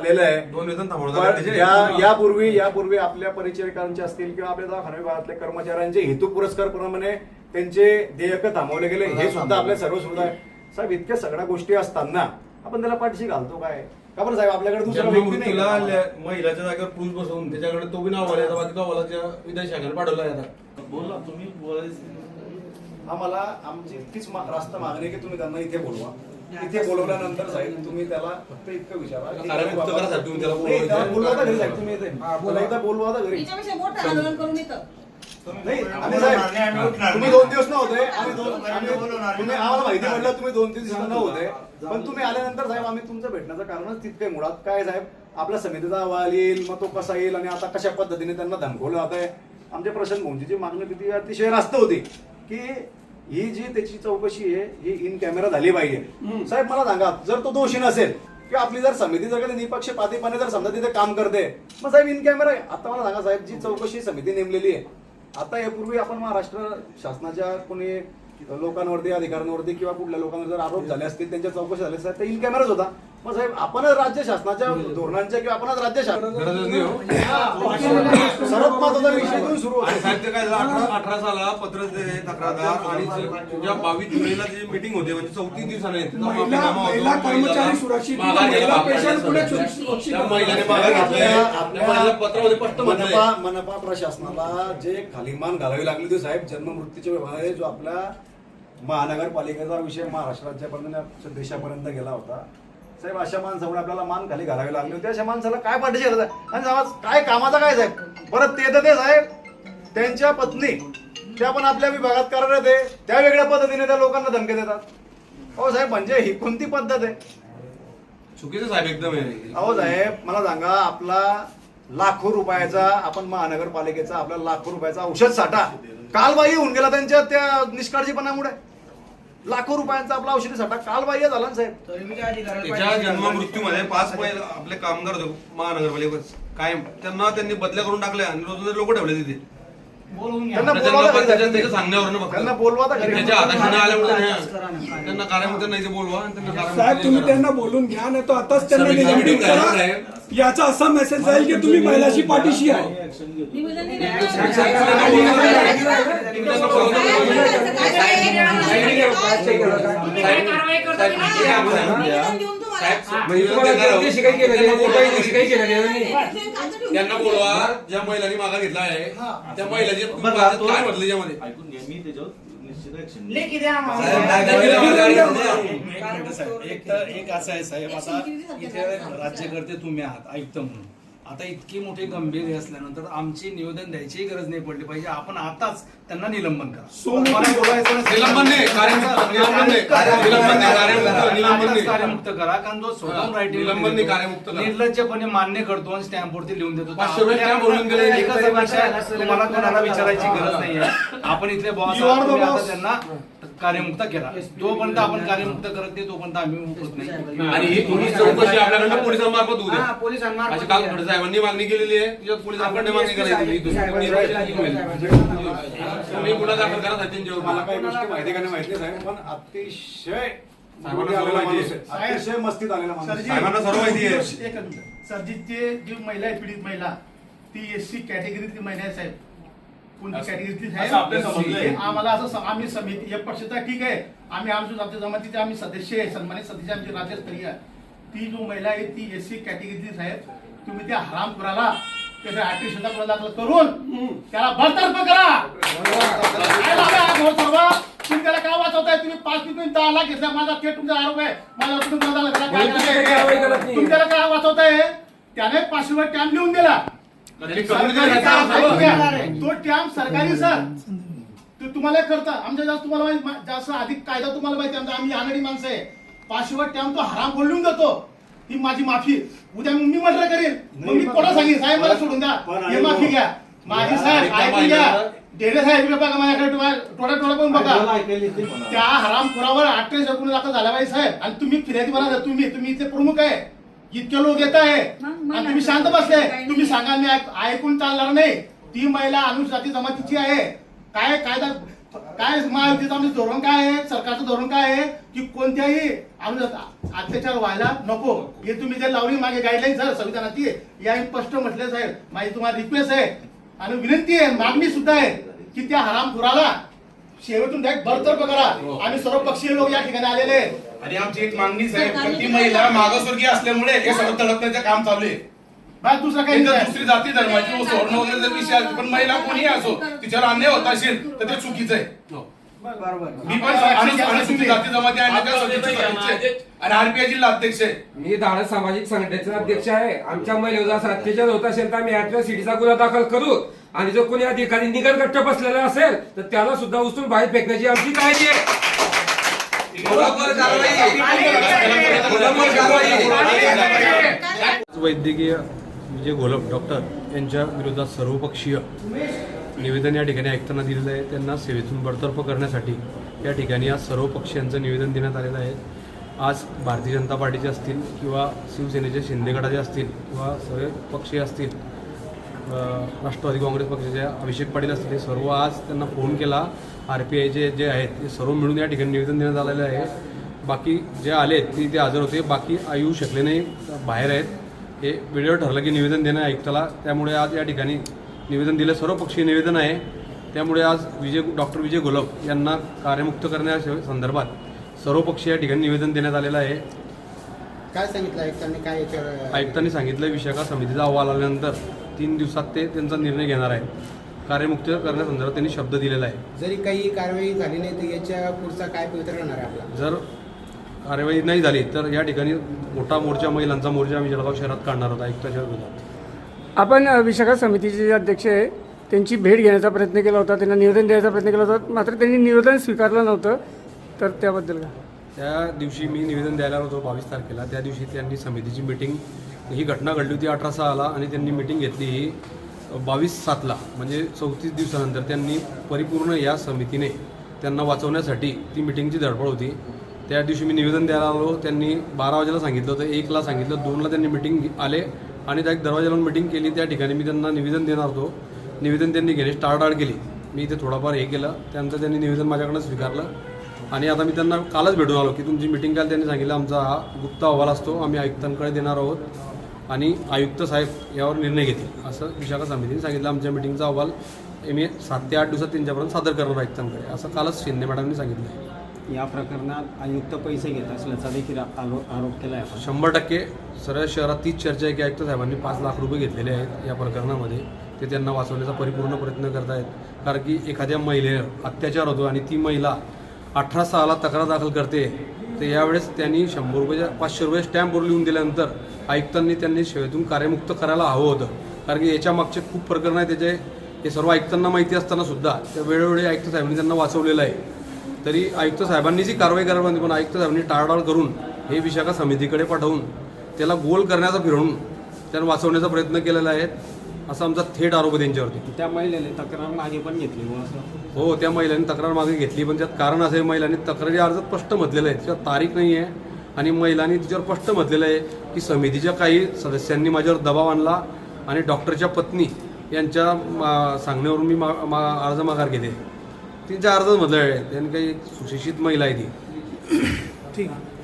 आलेलं आहे. दोन वेतन. या- यापूर्वी यापूर्वी आपल्या परिचारिकांचे असतील किंवा आपल्या दवाखाना विभागातल्या कर्मचाऱ्यांचे हेतू पुरस्कार प्रमाणे त्यांचे देयक थांबवले गेले. हे सुद्धा आपल्या सर्व सुविधा आहे. साहेब इतक्या सगळ्या गोष्टी असताना आपण त्याला पाठीशी घालतो काय? का बरं साहेब आपल्याकडे दुसरा व्यक्ती नाही? का? महिलाच्या जागेवर पुरुष बसवून त्याच्याकडे तो बी नाव आले बाकी तो पाठवला आता. बोला तुम्ही बोलायचं. आम्हाला आमची इतकीच मा- रास्त मागणी आहे की तुम्ही त्यांना इथे बोलवा. इथे बोलवल्यानंतर साहेब तुम्ही त्याला फक्त इतकं विचारा. बोलवा. तर घरी साहेब तुम्ही इथे. त्याला एकदा बोलवा तर घरी. हिच्यापेक्षा मोठं आंदोलन करून येतं नाही आम्ही साहेब तुम्ही दोन दिवस नव्हते. आम्ही दोन आम्ही तुम्ही आम्हाला माहिती पडलं तुम्ही दोन तीन दिवस नव्हते पण तुम्ही आल्यानंतर साहेब आम्ही तुमचं भेटण्याचं कारणच तितकं. मुळात काय साहेब आपल्या समितीचा अहवाल येईल मग तो कसा येईल आणि आता कशा पद्धतीने त्यांना धमकवलं जात आहे आमच्या प्रशांत भाऊंची मागणी किती अतिशय रास्त होती की ही जी त्याची चौकशी आहे ही इन कॅमेरा झाली पाहिजे. साहेब मला सांगा जर तो दोषी नसेल किंवा आपली जर समिती जर कधी निपक्षपातीपणे जर समजा तिथे काम करते मग साहेब इन कॅमेरा आता मला सांगा साहेब जी चौकशी समिती नेमलेली आहे आता यापूर्वी आपण महाराष्ट्र शासनाच्या कोणी लोकांवरती अधिकाऱ्यांवरती किंवा कुठल्या लोकांवर जर आरोप झाले असतील त्यांच्या चौकशी झाल्या असतील तर इन कॅमेराच होता. मग साहेब आपणच राज्य शासनाच्या धोरणांच्या किंवा आपणच राज्य हो. शासन सर्वात महत्त्वाचा विषय इथून सुरू आणि होतो साहेब ते काय झालं, अठरा अठरा साला पत्र तक्रारदार आणि तुझ्या बावीस जुलैला जी मीटिंग होते म्हणजे चौतीन दिवसाने तिथं महिला- माफीनामा होतो. महिला कर्मचारी सुरक्षित, माघार महिला घ्यायला पेशंट पुढे त्या सुरक्षित- त्या महिलेने माघार घेतलंय. आपल्या- त्या महिलेला पत्रामध्ये स्पष्ट मनपा मनपा प्रशासनाला जे खालीमान घालावी लागली होती साहेब जन्ममृत्यूच्या व्यवहारात जो आपला महानगरपालिकेचा विषय महाराष्ट्र राज्यापर्यंत देशापर्यंत गेला होता साहेब अशा माणसामुळे आपल्याला मान खाली घालावी लागली होती. अशा माणसाला काय पाठीशी घालायचं? आहे? आणि समाज काय कामाचा काय साहेब? परत ते तर ते साहेब. त्यांच्या पत्नी त्या पण आपल्या विभागात कार्यरत आहे. त्या वेगळ्या पद्धतीने त्या लोकांना धमके देतात. हो साहेब म्हणजे ही कोणती पद्धत आहे? चुकीचं साहेब एकदम अहो साहेब मला सांगा आपला लाखो रुपयाचा आपण महानगरपालिकेचा आपला लाखो रुपयाचा औषध साठा कालबाह्य होऊन गेला त्यांच्या त्या निष्काळजीपणामुळे. लाखो रुपयांचा आपला औषधी साठा कालबाह्य झाला ना साहेब. त्याच्या जन्म मृत्यूमध्ये पाच पहिले आपले कामगार होते महानगरपालिकेत कायम त्यांना त्यांनी बदल्या करून टाकल्या आणि रोज लोक ठेवले तिथे. त्यांना त्याच्या बोलवा तर त्याच्या- त्याच्या तुम्ही. सांगण्यावरनं फक्त त्यांना बोलवा तर घरी. त्याच्या हाताशी आल्यामुळे नाही. त्यांना कार्यामध्ये नाही ते बोलवा आणि त्यांना साहेब कार्यामध्ये तुम्ही. त्यांना बोलून घ्या नाही तो आताच त्यांना समिती निलंबित meeting करा झाली नाही. याचा असा मेसेज जाईल की तुम्ही महिलाशी पाठीशी आहे दिलं. निवेदन देऊन तुम्हाला त्यांना बोलवा. ज्या महिलांनी माघार घेतला आहे त्या महिलाचे काय म्हटलं त्यामध्ये ऐकून घ्या मी त्याच्यावर निश्चित ऍक्शन लेखी द्या साहेब, आम्हाला. काय केलं माघार घेतली? एक मिनिट साहेब. एक तर एक असं आहे साहेब आता इथे राज्यकर्ते तुम्ही आहात आयुक्त म्हणून. आता इतकी मोठी गंभीर हे असल्यानंतर आमची निवेदन द्यायची गरज नाही पडली पाहिजे. आपण आताच त्यांना निलंबन करा. निलंबन नाही, कार्यमुक्त- नाही. नाही, नाही. करा. कारण जो स्वतःहून हा, रायटिंग निलंबन नाही, कार्यमुक्त करा. निर्लज्जपणे मान्य करतो आणि स्टॅम्प वरती लिहून देतो. तुम्हाला कोणाला विचारायची गरज नाहीये. आपण इथले बॉस. त्यांना कार्यमुक्त केला. जोपर्यंत आपण कार्यमुक्त करत नाही तोपर्यंत आम्ही मुकत नाही. आणि ही पोलीस चौकशी आपल्याकडनं पोलिसांमार्फत होऊ हा, द्या अशी काल खडसे साहेबांनी मागणी केलेली आहे. तिच्यात पोलिसांकडे मागणी करायची. तुम्ही. गुन्हा दाखल करा सचिन मला काही गोष्टी माहिती का नाही? माहिती नाही, साहेब. पण अतिशय. अतिशय मस्तीत आलेला माणूस आहे. साहेबांना सर्व माहिती आहे. एक मिनिट. सर्जितचे जी महिला आहे पीडित महिला ती एस सी कॅटेगरीतली महिला आहे साहेब. कोणती कॅटेगरीतली आम्हाला असं आम्ही समिती एक पक्षता ठीक आहे. आम्ही आमच्या आमच्या जमातीचे आम्ही सदस्य आहे सन्मानित सदस्य आमचे राज्यस्तरीय ती जो महिला आहे ती एस सी कॅटेगरीतली साहेब तुम्ही त्या हराम कुराला त्याच्या अठ्ठीस गुन्हा दाखल करून त्याला बरतर्फ करा. काय लाभ आहे हा घोर सर्व? तुम्ही त्याला काय वाचवताय? तुम्ही पाच तुम्ही दहा लाख घेतला? माझा थेट तुमचा आरोप आहे. माझा तुम्ही. काय करायचं? तुम्ही त्याला काय वाचवताय? त्याने पाचशे वर टॅम लिहून दिला. तो टॅम सरकारी सर. ते तुम्हाला करता. आमच्या जास्त तुम्हाला जास्त अधिक कायदा तुम्हाला माहिती आहे. आमचा आम्ही आघाडी माणसं आहे. पाचशे वर टॅम तो हराम बोलून देतो. ही माझी माफी. उद्या मी मर्डर करेल. मग मी कोणा सांगेन साहेब मला सोडून द्या. हे माफी घ्या. माझी साहेब ऐकून घ्या. डेरे साहेब बघा माझ्याकडे टोळा टोळा पण बघा. त्या हरामखोरावर अठ्ठावीस गुन्हे दाखल झाला पाहिजे साहेब. आणि तुम्ही फिर्यादी बना तुम्ही तुम्ही इथे प्रमुख आहे. इतके लोक येत आहे. आणि तुम्ही शांत बसले. तुम्ही सांगा मी ऐक- ऐकून चालणार नाही. ती महिला अनुसूचित जमातीची आहे. काय कायदा काय महायुतीचं आमचं धोरण काय आहे? सरकारचं धोरण काय आहे? की कोणत्याही अत्याचार व्हायला नको. हे तुम्ही जे लावली मागे गाईडलाईन सर संविधानाची या स्पष्ट म्हटले साहेब. माझी तुम्हाला रिक्वेस्ट आहे. आणि विनंती आहे मागणी सुद्धा आहे की त्या हरामखोराला शेवटून डायरेक्ट बरतर्फ करा. आणि सर्व पक्षीय लोक या ठिकाणी आलेले आहेत. आणि आमची एक मागणी साहेब महिला मागासवर्गीय असल्यामुळे हे सर्व तडपण्याचं काम चालू आहे. बा दुसरा काही. दुसरी जाती धर्माची सोडणं वगैरे जर विषय असेल, पण महिला कोणीही असो तिच्यावर अन्याय होत असेल तर ते चुकीचं आहे. मी पण अनुसूचित जाती जमाती आणि. आणि आरपीआय जिल्हा अध्यक्ष आहे. मी धाडस सामाजिक संघटनेचा अध्यक्ष आहे. आमच्या महिलेचा असं अत्याचार होत असेल तर आम्ही ऍटव्या सिटीचा गुन्हा दाखल करू. आणि जो कोणी अधिकारी निकट गट्ट बसलेला असेल तर त्याला सुद्धा उचलून बाहेर फेकण्याची आमची काळजी आहे मुलांवर कारवाई मुलांवर कारवाई वैद्यकीय विजय घोलप डॉक्टर यांच्या विरोधात सर्वपक्षीय निवेदन या ठिकाणी ऐकताना दिलेलं आहे. त्यांना सेवेतून बडतर्फ करण्यासाठी या ठिकाणी आज सर्व पक्षीयांचं निवेदन देण्यात आलेलं आहे. आज भारतीय जनता पार्टीचे असतील किंवा शिवसेनेचे शिंदे गटाचे असतील किंवा सर्व पक्षीय असतील राष्ट्रवादी काँग्रेस पक्षाचे अभिषेक पाटील असतील सर्व आज त्यांना फोन केला. आर पी आयचे जे आहेत ते सर्व मिळून या ठिकाणी निवेदन देण्यात आलेलं आहे. बाकी जे आले ते ते हजर होते. बाकी येऊ शकले नाही बाहेर आहेत. हे वेळेवर ठरलं की निवेदन देणं आयुक्ताला. त्यामुळे आज या ठिकाणी निवेदन दिलं. सर्वपक्षीय निवेदन आहे. त्यामुळे आज विजय डॉक्टर विजय घोलप यांना कार्यमुक्त करण्या संदर्भात सर्वपक्षीय या ठिकाणी निवेदन देण्यात आलेलं आहे. काय सांगितलं आयुक्तांनी? काय आयुक्तांनी सांगितलं विशाखा समितीचा अहवाल आल्यानंतर. तीन दिवसात ते त्यांचा निर्णय घेणार आहे कार्यमुक्त करण्यासंदर्भात त्यांनी शब्द दिलेला आहे. जरी काही कारवाई झाली नाही तर याच्या पुढचा काय पवित्र राहणार आहे आपला? जर कार्यवाही नाही झाली तर या ठिकाणी मोठा मोर्चा महिलांचा मोर्चा आम्ही जळगाव शहरात काढणार होता आयुक्ताच्या विरोधात. आपण अ, विशाखा समितीचे जे अध्यक्ष आहे त्यांची भेट घेण्याचा प्रयत्न केला होता त्यांना निवेदन द्यायचा प्रयत्न केला होता मात्र त्यांनी निवेदन स्वीकारलं नव्हतं. तर त्याबद्दल का त्या दिवशी मी निवेदन द्यायला होतो बावीस तारखेला. त्या दिवशी त्यांनी समितीची मिटिंग ही घटना घडली होती अठरा सहाला आणि त्यांनी मिटिंग घेतली ही बावीस सातला म्हणजे चौतीस दिवसानंतर त्यांनी परिपूर्ण या समितीने त्यांना वाचवण्यासाठी ती मिटिंगची धडपड होती. त्या दिवशी मी निवेदन द्यायला आलो त्यांनी बारा वाजेला सांगितलं होतं एकला सांगितलं दोनला त्यांनी मिटिंग आले आणि त्या एक दरवाजाला मिटिंग केली. त्या ठिकाणी मी त्यांना निवेदन देणार होतो. निवेदन त्यांनी घेणे टाळाटाळ केली. मी इथे थोडाफार हे केलं त्यानंतर त्यांनी निवेदन माझ्याकडनं स्वीकारलं आणि आता मी त्यांना कालच भेटून आलो की तुमची मिटिंग काल त्यांनी सांगितलं आमचा हा गुप्त अहवाल असतो आम्ही आयुक्तांकडे देणार आहोत. आणि आयुक्त साहेब यावर निर्णय घेतील असं विशाखा समितीने सांगितलं. आमच्या मिटिंगचा अहवाल मी सात ते आठ दिवसात त्यांच्यापर्यंत सादर करणार आयुक्तांकडे असं कालच शिंदे मॅडमनी सांगितलं आहे. या प्रकरणात आयुक्त पैसे घेत असल्याचा देखील आरोप केला आहे शंभर टक्के सरळ शहरात तीच चर्चा आहे की आयुक्त साहेबांनी पाच लाख रुपये घेतलेले आहेत या प्रकरणामध्ये. ते त्यांना वाचवण्याचा परिपूर्ण प्रयत्न करत आहेत कारण की एखाद्या महिलेवर अत्याचार होतो आणि ती महिला अठरा सहाला तक्रार दाखल करते तर यावेळेस त्यांनी शंभर रुपये पाचशे रुपये स्टॅम्पवर लिहून दिल्यानंतर आयुक्तांनी त्यांनी सेवेतून कार्यमुक्त करायला हवं होतं. कारण की याच्या मागचे खूप प्रकरण आहे त्याचे हे सर्व आयुक्तांना माहिती असताना सुद्धा त्या वेळोवेळी आयुक्त साहेबांनी त्यांना वाचवलेलं आहे. तरी आयुक्त साहेबांनी जी कारवाई करायला पाहिजे पण आयुक्त साहेबांनी टाळाटाळ करून हे विशाखा समितीकडे पाठवून त्याला गोल करण्याचा फिरवून त्यांना वाचवण्याचा प्रयत्न केलेला आहे. असा आमचा थेट आरोप आहे त्यांच्यावरती. त्या महिलेने तक्रार मागे पण घेतली हो त्या महिलांनी तक्रार मागे घेतली पण त्यात कारण असं आहे महिलांनी तक्रारी अर्ज स्पष्ट म्हटलेलं आहे त्याच्यात तारीख नाही आहे आणि महिलांनी तिच्यावर स्पष्ट म्हटलेलं आहे की समितीच्या काही सदस्यांनी माझ्यावर दबाव आणला आणि डॉक्टरच्या पत्नी यांच्या मा- सांगण्यावरून मी मा, मा अर्ज माघार घेते त्यांच्या अर्जच म्हटलं आहे त्यांनी काही सुशिक्षित महिला आहे ती. ठीक. आहे